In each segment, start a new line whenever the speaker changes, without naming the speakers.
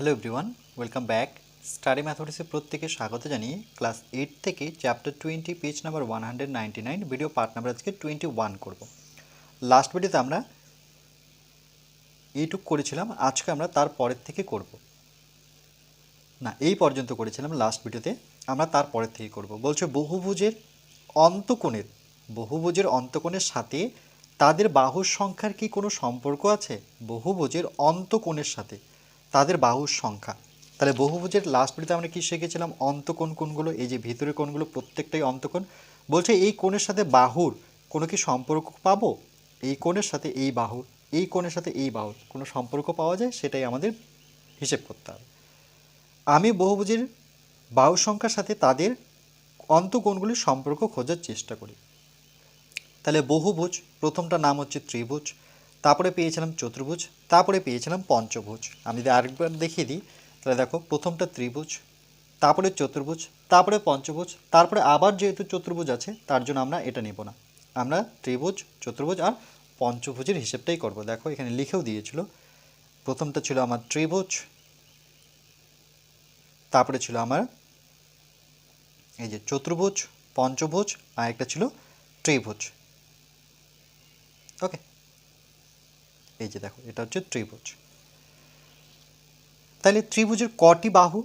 hello everyone welcome back study ম্যাথমেটিক্সে প্রত্যেকে স্বাগত জানিয়ে ক্লাস এইট থেকে chapter twenty page number one hundred ninety nine video part number আজকে টোয়েন্টি ওয়ান করবো লাস্ট ভিডিওতে আমরা এইটুক করেছিলাম আজকে আমরা তার পরের থেকে করব না এই পর্যন্ত করেছিলাম লাস্ট ভিডিওতে আমরা তার পরের থেকে করব বলছে বহুভুজের অন্তকোণের বহুভুজের অন্তকোণের সাথে তাদের বাহুর সংখ্যার কি কোনো সম্পর্ক আছে বহুভুজের অন্তকোণের সাথে তাদের বাহুর সংখ্যা তাহলে বহুভুজের লাস্ট ভিডিওতে আমরা কী শিখেছিলাম অন্তকোণ কোনগুলো এই যে ভিতরে কোনগুলো প্রত্যেকটাই অন্তকোণ বলছে এই কোণের সাথে বাহুর কোনো কি সম্পর্ক পাবো এই কোণের সাথে এই বাহুর এই কোণের সাথে এই বাহুর কোনো সম্পর্ক পাওয়া যায় সেটাই আমাদের হিসেব করতে হবে আমি বহুভুজের বাহু সংখ্যার সাথে তাদের অন্তকোণগুলির সম্পর্ক খোঁজার চেষ্টা করি তাহলে বহুভুজ প্রথমটা নাম হচ্ছে ত্রিভুজ তারপরে পেয়েছিলাম চতুর্ভুজ তারপরে পেয়েছিলাম পঞ্চভুজ আমি যদি আরেকবার দেখিয়ে দিই তাহলে দেখো প্রথমটা ত্রিভুজ তারপরে চতুর্ভুজ তারপরে পঞ্চভুজ তারপরে আবার যেহেতু চতুর্ভুজ আছে তার জন্য আমরা এটা নেব না আমরা ত্রিভুজ চতুর্ভুজ আর পঞ্চভুজের হিসেবটাই করব দেখো এখানে লিখেও দিয়েছিল প্রথমটা ছিল আমার ত্রিভুজ তারপরে ছিল আমার এই যে চতুর্ভুজ পঞ্চভুজ আর একটা ছিল ত্রিভুজ ওকে এই যে দেখো এটা হচ্ছে ত্রিভুজ তাহলে ত্রিভুজের কটি বাহু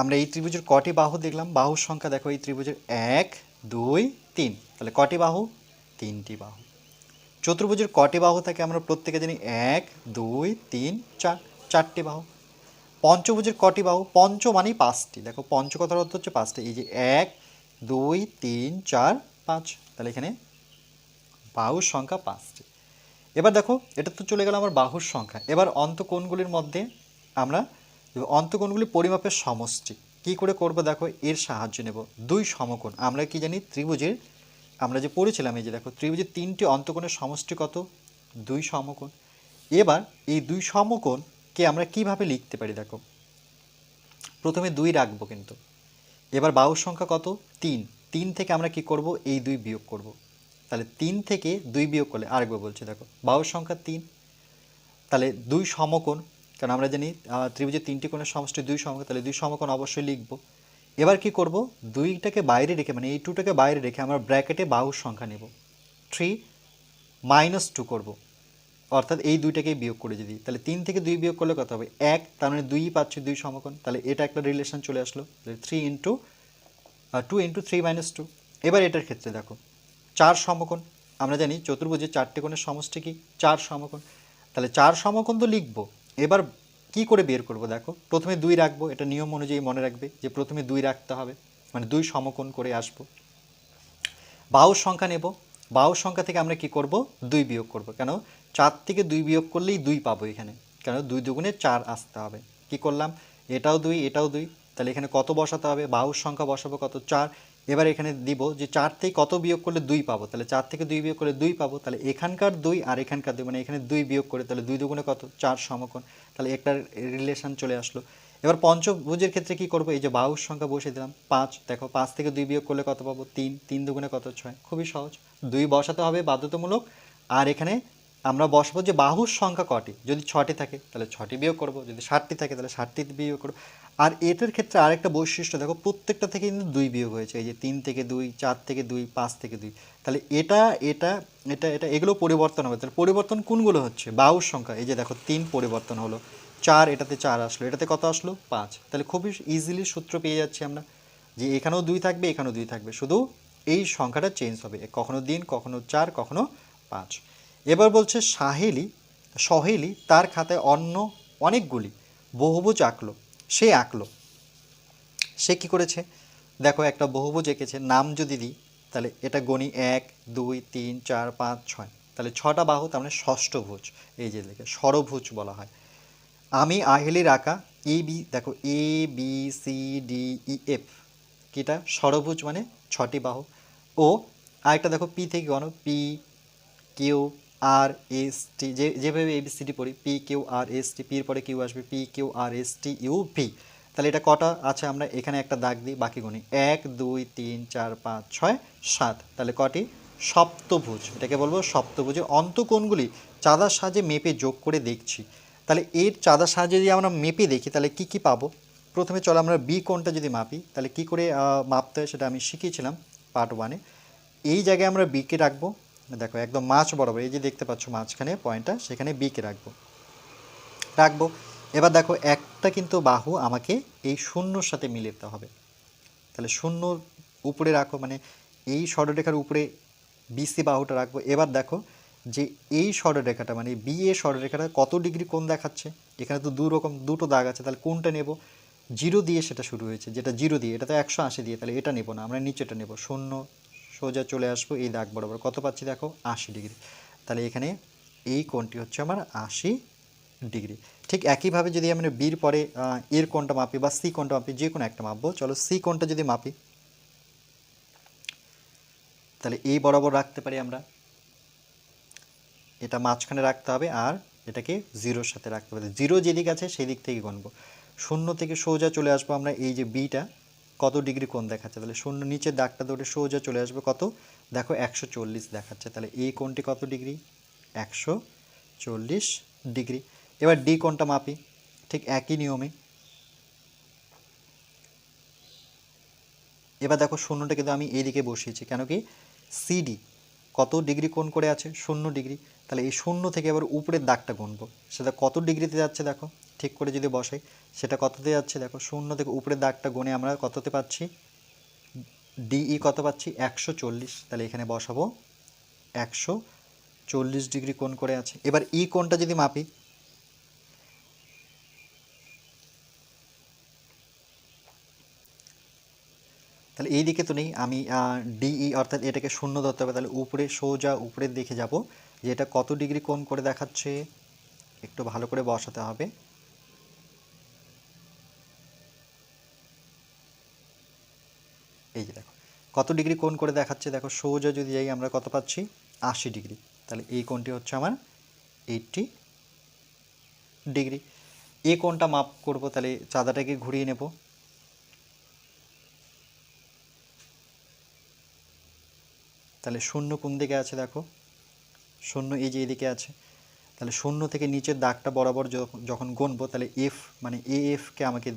আমরা এই ত্রিভুজের কটি বাহু দেখলাম বাহুর সংখ্যা দেখো এই ত্রিভুজের এক দুই তিন তাহলে কটি বাহু তিনটি বাহু চতুর্ভুজের কটি বাহু থাকে আমরা প্রত্যেকে জানি এক দুই তিন চার চারটি বাহু পঞ্চভুজের কটি বাহু পঞ্চ মানেই পাঁচটি দেখো পঞ্চ কথার অর্থ হচ্ছে পাঁচটি এই যে এক দুই তিন চার পাঁচ তাহলে এখানে বাহুর সংখ্যা পাঁচটি এবার দেখো এটা তো চলে গেল আমার বাহুর সংখ্যা এবার অন্তকোণগুলির মধ্যে আমরা অন্তকোণগুলি পরিমাপের সমষ্টি কি করে করব দেখো এর সাহায্য নেব দুই সমকোণ আমরা কি জানি ত্রিভুজের আমরা যে পড়েছিলাম এই যে দেখো ত্রিভুজের তিনটি অন্তকোণের সমষ্টি কত দুই সমকোণ এবার এই দুই সমকোণকে আমরা কিভাবে লিখতে পারি দেখো প্রথমে দুই রাখবো কিন্তু এবার বাহুর সংখ্যা কত তিন তিন থেকে আমরা কি করব এই দুই বিয়োগ করব তাহলে তিন থেকে দুই বিয়োগ করলে আরেকবার বলছি দেখো বাহুর সংখ্যা তিন তাহলে দুই সমকোণ কারণ আমরা জানি ত্রিভুজের তিনটি কোণের সমষ্টি দুই সমকোণ তাহলে দুই সমকোণ অবশ্যই লিখব এবার কি করব দুইটাকে বাইরে রেখে মানে এই টুটাকে বাইরে রেখে আমরা ব্র্যাকেটে বাহুর সংখ্যা নেব থ্রি মাইনাস টু করবো অর্থাৎ এই দুইটাকে বিয়োগ করে যদি তাহলে তিন থেকে দুই বিয়োগ করলে কত হবে এক তার মানে দুই পাচ্ছি দুই সমকোণ তাহলে এটা একটা রিলেশন চলে আসলো তাহলে three into two into three minus two এবার এটার ক্ষেত্রে দেখো চার সমকোণ আমরা জানি চতুর্ভুজের চারটি কোণের সমষ্টি কি চার সমকোণ তাহলে চার সমকোণ তো লিখবো এবার কি করে বের করব দেখো প্রথমে দুই রাখবো এটা নিয়ম অনুযায়ী মনে রাখবে যে প্রথমে দুই রাখতে হবে মানে দুই সমকোণ করে আসবো বাউর সংখ্যা নেব বাহু সংখ্যা থেকে আমরা কি করব দুই বিয়োগ করব কেন চার থেকে দুই বিয়োগ করলেই দুই পাবো এখানে কেন দুই দুগুণে চার আসতে হবে কি করলাম এটাও দুই এটাও দুই তাহলে এখানে কত বসাতে হবে বাহুর সংখ্যা বসাবো কত চার এবার এখানে দিব যে চার থেকে কত বিয়োগ করলে দুই পাবো তাহলে চার থেকে দুই বিয়োগ করলে দুই পাবো তাহলে এখানকার দুই আর এখানকার দুই মানে এখানে দুই বিয়োগ করে তাহলে দুই দুগুণে কত চার সমকোণ তাহলে একটা রিলেশন চলে আসলো এবার পঞ্চভুজের ক্ষেত্রে কি করবো এই যে বাহুর সংখ্যা বসে দিলাম পাঁচ দেখো পাঁচ থেকে দুই বিয়োগ করলে কত পাবো তিন তিন দুগুণে কত ছয় খুবই সহজ দুই বসাতে হবে বাধ্যতামূলক আর এখানে আমরা বসবো যে বাহুর সংখ্যা কটি যদি ছটি থাকে তাহলে ছটি বিয়োগ করবো যদি ষাটটি থাকে তাহলে ষাটটি বিয়োগ করবো আর এটার ক্ষেত্রে আরেকটা বৈশিষ্ট্য দেখো প্রত্যেকটা থেকে কিন্তু দুই বিয়োগ হয়েছে এই যে তিন থেকে দুই চার থেকে দুই পাঁচ থেকে দুই তাহলে এটা এটা এটা এটা এগুলো পরিবর্তন হবে তাহলে পরিবর্তন কোনগুলো হচ্ছে বাহুর সংখ্যা এই যে দেখো তিন পরিবর্তন হলো চার এটাতে চার আসলো এটাতে কত আসলো পাঁচ তাহলে খুবই ইজিলি সূত্র পেয়ে যাচ্ছি আমরা যে এখানেও দুই থাকবে এখানেও দুই থাকবে শুধু এই সংখ্যাটা চেঞ্জ হবে কখনো দিন কখনো চার কখনো পাঁচ এবার বলছে সাহেলি সহেলি তার খাতায় অন্য অনেকগুলি বহুভুজ আঁকলো সে আঁকলো সে কি করেছে দেখো একটা বহুভুজ এঁকেছে নাম যদি দিই তাহলে এটা গণি এক দুই তিন চার পাঁচ ছয় তাহলে ছটা বাহু তার মানে ষষ্ঠভুজ এই যে দেখে সরভুজ বলা হয় আমি আহেলির আঁকা এ বি দেখো A B C D E F কিটা সরভুজ মানে ছটি বাহু ও আরেকটা দেখো পি থেকে গণ P Q R S T যে যেভাবে এবিসিডি পড়ি P Q R S T পির পরে কিউ আসবে P Q R S T U V তাহলে এটা কটা আছে আমরা এখানে একটা দাগ দিই বাকি গুণি এক দুই তিন চার পাঁচ ছয় সাত তাহলে কটি সপ্তভুজ এটাকে বলবো সপ্তভুজের অন্তকোণগুলি চাঁদার সাহায্যে মেপে যোগ করে দেখছি তাহলে এর চাঁদার সাহায্যে যদি আমরা মেপে দেখি তাহলে কি কি পাবো প্রথমে চলো আমরা বি কোণটা যদি মাপি তাহলে কি করে মাপতে হয় সেটা আমি শিখিয়েছিলাম পার্ট ওয়ানে এই জায়গায় আমরা বিকে রাখবো দেখো একদম মাছ বরাবর এই যে দেখতে পাচ্ছ মাঝখানে পয়েন্টটা সেখানে বিকে রাখবো রাখবো এবার দেখো একটা কিন্তু বাহু আমাকে এই শূন্যর সাথে মিলিতে হবে তাহলে শূন্য উপরে রাখো মানে এই সরলরেখার উপরে বিসি বাহুটা রাখবো এবার দেখো যে এই সরলরেখাটা মানে বি এ সরলরেখাটা কত ডিগ্রি কোন দেখাচ্ছে এখানে তো দু রকম দুটো দাগ আছে তাহলে কোনটা নেব জিরো দিয়ে সেটা শুরু হয়েছে যেটা জিরো দিয়ে এটা তো একশো আশি দিয়ে তাহলে এটা নেব না আমরা নিচেটা নেব শূন্য সোজা চলে আসবো এই দাগ বরাবর কত পাচ্ছি দেখো আশি ডিগ্রি তাহলে এখানে এই কোণটি হচ্ছে আমার আশি ডিগ্রি ঠিক একইভাবে যদি আমরা বির পরে এর কোণটা মাপি বা সি কোণটা মাপি যে কোনো একটা মাপবো চলো সি কোণটা যদি মাপি তাহলে এই বরাবর রাখতে পারি আমরা এটা মাঝখানে রাখতে হবে আর এটাকে জিরোর সাথে রাখতে হবে জিরো যেদিক আছে সেই দিক থেকে গণব শূন্য থেকে সোজা চলে আসবো আমরা এই যে বিটা কত ডিগ্রি কোণ দেখাচ্ছে তাহলে শূন্য নিচের দাগটা ধরে সোজা চলে আসবে কত দেখো একশো চল্লিশ দেখাচ্ছে তাহলে এই কোণটি কত ডিগ্রি একশো চল্লিশ ডিগ্রি এবার ডি কোণটা মাপি ঠিক একই নিয়মে এবার দেখো শূন্যটা কিন্তু আমি এইদিকে বসিয়েছি কেন কি সিডি কত ডিগ্রি কোণ করে আছে শূন্য ডিগ্রি তাহলে এই শূন্য থেকে এবার উপরের দাগটা গুনবো সেটা কত ডিগ্রিতে যাচ্ছে দেখো ঠিক করে যদি বসাই সেটা কততে যাচ্ছে দেখো শূন্য থেকে উপরের দাগটা গুণে আমরা কততে পাচ্ছি ডিই কত পাচ্ছি একশো তাহলে এখানে বসাবো একশো চল্লিশ ডিগ্রি কোন করে আছে এবার ই কোনটা যদি মাপি তাহলে এই দিকে তো নেই আমি ডিই অর্থাৎ এটাকে শূন্য ধরতে হবে তাহলে উপরে সোজা উপরের দিকে যাব যে এটা কত ডিগ্রি কোন করে দেখাচ্ছে একটু ভালো করে বসাতে হবে কত ডিগ্রি কোন করে দেখাচ্ছে দেখো সোজা যদি যাই আমরা কত পাচ্ছি আশি ডিগ্রি তাহলে এই কোনটি হচ্ছে আমার এইটটি ডিগ্রি এ কোনটা মাপ করব তাহলে চাঁদাটাকে ঘুরিয়ে নেব তাহলে শূন্য কোন দিকে আছে দেখো শূন্য এই যে এদিকে আছে তাহলে শূন্য থেকে নিচের দাগটা বরাবর যখন গণব তাহলে এফ মানে এ এফকে আমাকে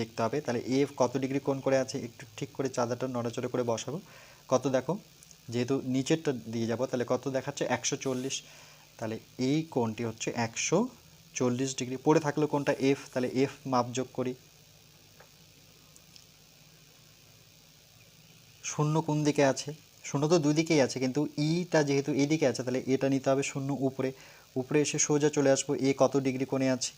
দেখতে হবে তাহলে এফ কত ডিগ্রি কোন করে আছে একটু ঠিক করে চাঁদাটা নড়াচড়ে করে বসাবো কত দেখো যেহেতু নিচেরটা দিয়ে যাব তাহলে কত দেখাচ্ছে একশো চল্লিশ তাহলে এই কোনটি হচ্ছে একশো চল্লিশ ডিগ্রি পড়ে থাকলে কোনটা এফ তাহলে এফ মাপযোগ করি শূন্য কোন দিকে আছে শূন্য তো দুদিকেই আছে কিন্তু ইটা যেহেতু এদিকে আছে তাহলে এটা নিতে হবে শূন্য উপরে উপরে এসে সোজা চলে আসবো এ কত ডিগ্রি কোণে আছে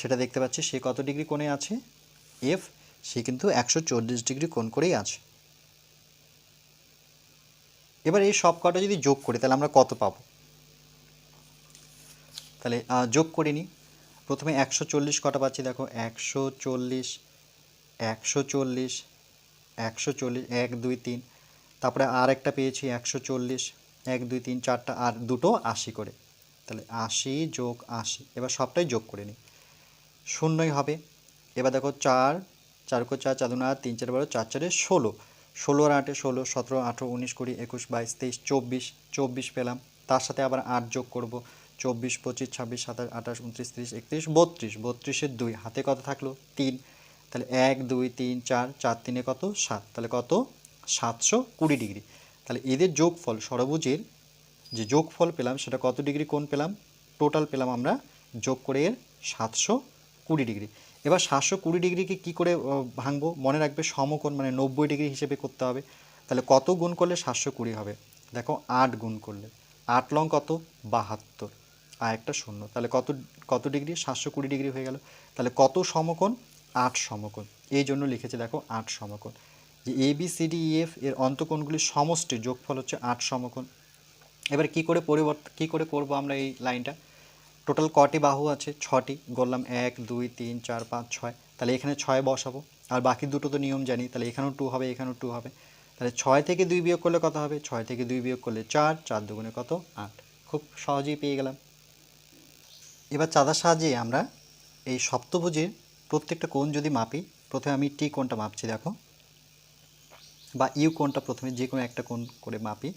সেটা দেখতে পাচ্ছি সে কত ডিগ্রি কোণে আছে এফ সে কিন্তু একশো ডিগ্রি কোণ করেই আছে এবার এই সব কটা যদি যোগ করি তাহলে আমরা কত পাবো তাহলে যোগ করে নিই প্রথমে একশো চল্লিশ কটা পাচ্ছি দেখো একশো চল্লিশ একশো চল্লিশ একশো চল্লিশ এক দুই তিন তারপরে আর একটা পেয়েছি একশো চল্লিশ এক দুই তিন চারটা আর দুটো আশি করে তাহলে আশি যোগ আশি এবার সবটাই যোগ করে নিই শূন্যই হবে এবার দেখো চার চার কো চার চাদুনা তিন চার বারো চার চারে ষোলো ষোলো আর আটে ষোলো সতেরো আঠেরো উনিশ কুড়ি একুশ বাইশ তেইশ চব্বিশ চব্বিশ পেলাম তার সাথে আবার আট যোগ করব চব্বিশ পঁচিশ ছাব্বিশ সাতাশ আঠাশ উনত্রিশ তিরিশ একত্রিশ বত্রিশ বত্রিশের দুই হাতে কত থাকলো তিন তাহলে এক দুই তিন চার চার তিনে কত সাত তাহলে কত সাতশো কুড়ি ডিগ্রি তাহলে এদের যোগফল সরবুজের যে যোগফল পেলাম সেটা কত ডিগ্রি কোন পেলাম টোটাল পেলাম আমরা যোগ করে এর সাতশো কুড়ি ডিগ্রি এবার সাতশো কুড়ি ডিগ্রিকে কী করে ভাঙবো মনে রাখবে সমকোণ মানে নব্বই ডিগ্রি হিসেবে করতে হবে তাহলে কত গুণ করলে সাতশো কুড়ি হবে দেখো আট গুণ করলে আট লং কত বাহাত্তর আর একটা শূন্য তাহলে কত কত ডিগ্রি সাতশো কুড়ি ডিগ্রি হয়ে গেল তাহলে কত সমকোণ আট সমকোণ এই জন্য লিখেছে দেখো আট সমকোণ যে A B C D F এর অন্তকোণগুলির সমষ্টির যোগফল হচ্ছে আট সমকোণ এবার কি করে পরিবর্তন কী করে করবো আমরা এই লাইনটা টোটাল কটি বাহু আছে ছটি বললাম এক দুই তিন চার পাঁচ ছয় তাহলে এখানে ছয় বসাবো আর বাকি দুটো তো নিয়ম জানি তাহলে এখানেও টু হবে এখানেও টু হবে তাহলে ছয় থেকে দুই বিয়োগ করলে কত হবে ছয় থেকে দুই বিয়োগ করলে চার চার দুগুণে কত আট খুব সহজেই পেয়ে গেলাম এবার চাঁদার সাহায্যে আমরা এই সপ্তভুজের প্রত্যেকটা কোণ যদি মাপি প্রথমে আমি টি কোণটা মাপছি দেখো বা ইউ কোণটা প্রথমে যে কোনো একটা কোণ করে মাপি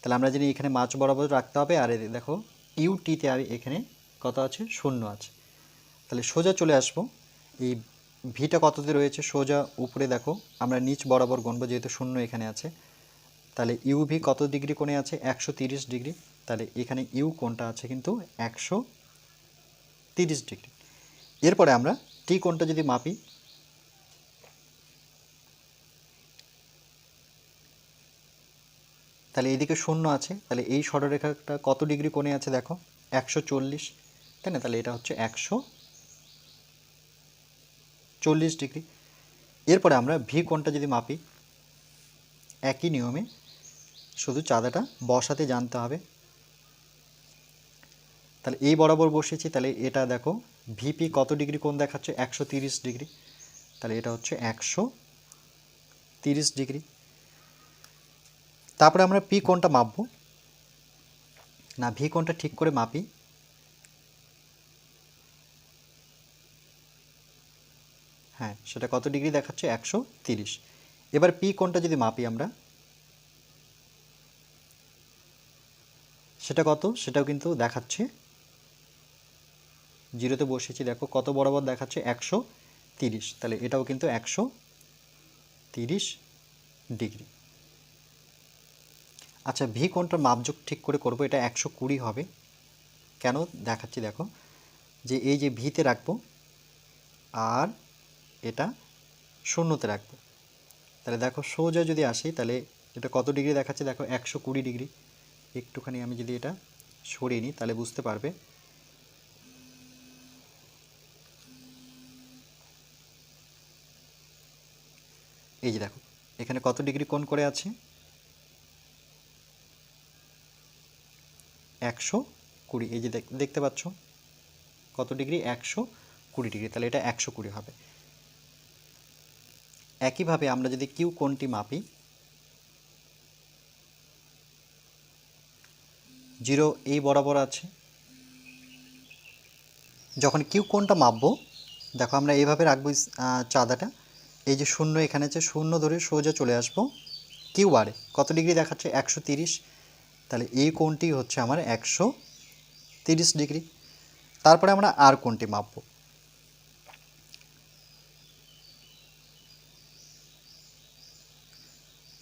তাহলে আমরা জানি এখানে মাছ বরাবর রাখতে হবে আর দেখো ইউটিতে আর এখানে কত আছে শূন্য আছে তাহলে সোজা চলে আসবো এই ভিটা কততে রয়েছে সোজা উপরে দেখো আমরা নিচ বরাবর গণব যেহেতু শূন্য এখানে আছে তাহলে ইউভি কত ডিগ্রি কোণে আছে একশো ডিগ্রি তাহলে এখানে ইউ কোণটা আছে কিন্তু একশো ডিগ্রি এরপরে আমরা টি কোণটা যদি মাপি তাহলে এদিকে শূন্য আছে তাহলে এই সরলরেখাটা কত ডিগ্রি কোণে আছে দেখো একশো চল্লিশ তাই না তাহলে এটা হচ্ছে একশো চল্লিশ ডিগ্রি এরপরে আমরা ভি কোণটা যদি মাপি একই নিয়মে শুধু চাঁদাটা বসাতে জানতে হবে তাহলে এই বরাবর বসেছি তাহলে এটা দেখো ভিপি কত ডিগ্রি কোণ দেখাচ্ছে একশো ডিগ্রি তাহলে এটা হচ্ছে একশো ডিগ্রি তারপরে আমরা পি কোনটা মাপবো না ভি কোনটা ঠিক করে মাপি হ্যাঁ সেটা কত ডিগ্রি দেখাচ্ছে একশো তিরিশ এবার পি কোনটা যদি মাপি আমরা সেটা কত সেটাও কিন্তু দেখাচ্ছে জিরোতে বসেছি দেখো কত বরাবর দেখাচ্ছে একশো তিরিশ তাহলে এটাও কিন্তু একশো তিরিশ ডিগ্রি আচ্ছা ভি কোনটার মাপযোগ ঠিক করে করব এটা একশো কুড়ি হবে কেন দেখাচ্ছি দেখো যে এই যে ভিতে রাখবো আর এটা শূন্যতে রাখবো তাহলে দেখো সোজা যদি আসি তাহলে এটা কত ডিগ্রি দেখাচ্ছে দেখো একশো কুড়ি ডিগ্রি একটুখানি আমি যদি এটা সরিয়ে নিই তাহলে বুঝতে পারবে এই যে দেখো এখানে কত ডিগ্রি কোন করে আছে একশো কুড়ি এই যে দেখতে পাচ্ছ কত ডিগ্রি একশো কুড়ি ডিগ্রি তাহলে এটা একশো কুড়ি হবে একইভাবে আমরা যদি কিউ কোনটি মাপি জিরো এই বরাবর আছে যখন কিউ কোনটা মাপবো দেখো আমরা এইভাবে রাখবো চাঁদাটা এই যে শূন্য এখানে আছে শূন্য ধরে সোজা চলে আসবো কিউ আরে কত ডিগ্রি দেখাচ্ছে একশো তিরিশ তাহলে এই কোণটি হচ্ছে আমার একশো তিরিশ ডিগ্রি তারপরে আমরা আর কোণটি মাপব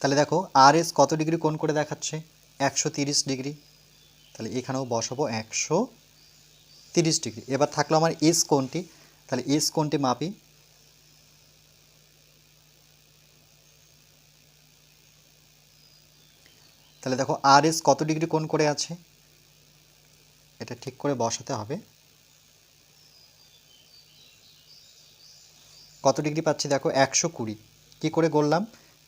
তাহলে দেখো আর এস কত ডিগ্রি কোণ করে দেখাচ্ছে একশো তিরিশ ডিগ্রি তাহলে এখানেও বসাবো একশো তিরিশ ডিগ্রি এবার থাকলো আমার এস কোণটি তাহলে এস কোণটি মাপি তাহলে দেখো আর এস কত ডিগ্রি কোন করে আছে এটা ঠিক করে বসাতে হবে কত ডিগ্রি পাচ্ছি দেখো একশো কুড়ি কী করে গড়লাম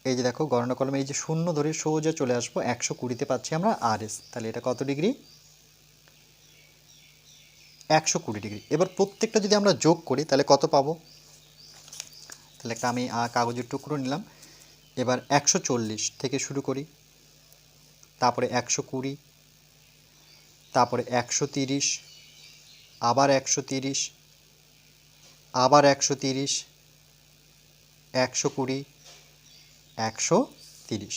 এই যে দেখো গণনা কলমে এই যে শূন্য ধরে সোজা চলে আসবো একশো কুড়িতে পাচ্ছি আমরা আর এস তাহলে এটা কত ডিগ্রি একশো কুড়ি ডিগ্রি এবার প্রত্যেকটা যদি আমরা যোগ করি তাহলে কত পাবো তাহলে একটা আমি কাগজের টুকরো নিলাম এবার একশো থেকে শুরু করি তারপরে একশো কুড়ি তারপরে একশো তিরিশ আবার একশো তিরিশ আবার একশো তিরিশ একশো কুড়ি একশো তিরিশ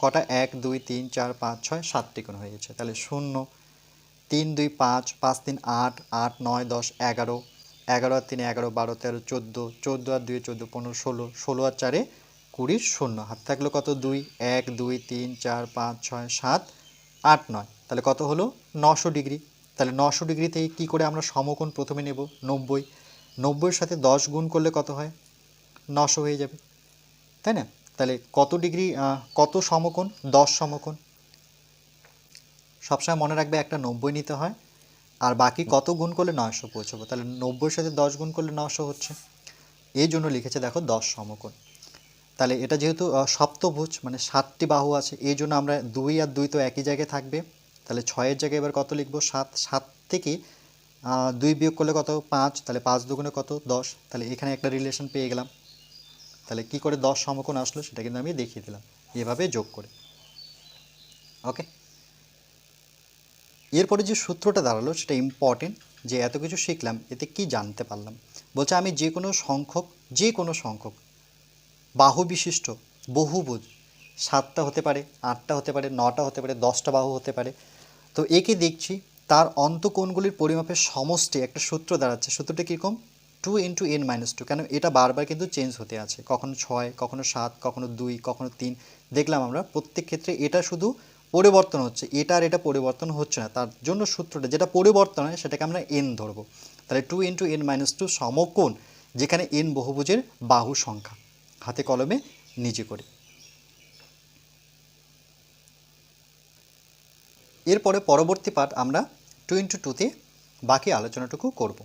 কটা এক দুই তিন চার পাঁচ ছয় সাতটি কোণ হয়ে গেছে তাহলে শূন্য তিন দুই পাঁচ পাঁচ তিন আট আট নয় দশ এগারো এগারো আর তিন এগারো বারো তেরো চোদ্দো চোদ্দো আর দুই চোদ্দো পনেরো ষোলো ষোলো আর চারে কুড়ির শূন্য হাত থাকলো কত দুই এক দুই তিন চার পাঁচ ছয় সাত আট নয় তাহলে কত হলো নশো ডিগ্রি তাহলে নশো ডিগ্রি থেকে কী করে আমরা সমকোণ প্রথমে নেব নব্বই নব্বইয়ের সাথে দশ গুণ করলে কত হয় নশো হয়ে যাবে তাই না তাহলে কত ডিগ্রি কত সমকোণ দশ সমকোণ সবসময় মনে রাখবে একটা নব্বই নিতে হয় আর বাকি কত গুণ করলে নশো পৌঁছবো তাহলে নব্বইয়ের সাথে দশ গুণ করলে নশো হচ্ছে এই জন্য লিখেছে দেখো দশ সমকোণ তাহলে এটা যেহেতু সপ্তভুজ মানে সাতটি বাহু আছে এই জন্য আমরা দুই আর দুই তো একই জায়গায় থাকবে তাহলে ছয়ের জায়গায় এবার কত লিখবো সাত সাত থেকে দুই বিয়োগ করলে কত পাঁচ তাহলে পাঁচ দুগুণে কত দশ তাহলে এখানে একটা রিলেশন পেয়ে গেলাম তাহলে কি করে দশ সমকোণ আসলো সেটা কিন্তু আমি দেখিয়ে দিলাম এভাবে যোগ করে ওকে এরপরে যে সূত্রটা দাঁড়ালো সেটা ইম্পর্টেন্ট যে এত কিছু শিখলাম এতে কি জানতে পারলাম বলছে আমি যে কোনো সংখ্যক যে কোনো সংখ্যক বাহু বিশিষ্ট বহুভুজ সাতটা হতে পারে আটটা হতে পারে নটা হতে পারে দশটা বাহু হতে পারে তো একে দেখছি তার অন্তকোণগুলির পরিমাপের সমষ্টি একটা সূত্র দাঁড়াচ্ছে সূত্রটা কীরকম two into n minus two কেন এটা বারবার কিন্তু চেঞ্জ হতে আছে কখনো ছয় কখনো সাত কখনো দুই কখনো তিন দেখলাম আমরা প্রত্যেক ক্ষেত্রে এটা শুধু পরিবর্তন হচ্ছে এটা আর এটা পরিবর্তন হচ্ছে না তার জন্য সূত্রটা যেটা পরিবর্তন হয় সেটাকে আমরা এন ধরবো তাহলে two into n minus two সমকোণ যেখানে এন বহুভুজের বাহু সংখ্যা হাতে কলমে নিজে করে এরপরে পরবর্তী পাঠ আমরা টু ইন্টু টুতে বাকি আলোচনাটুকু করবো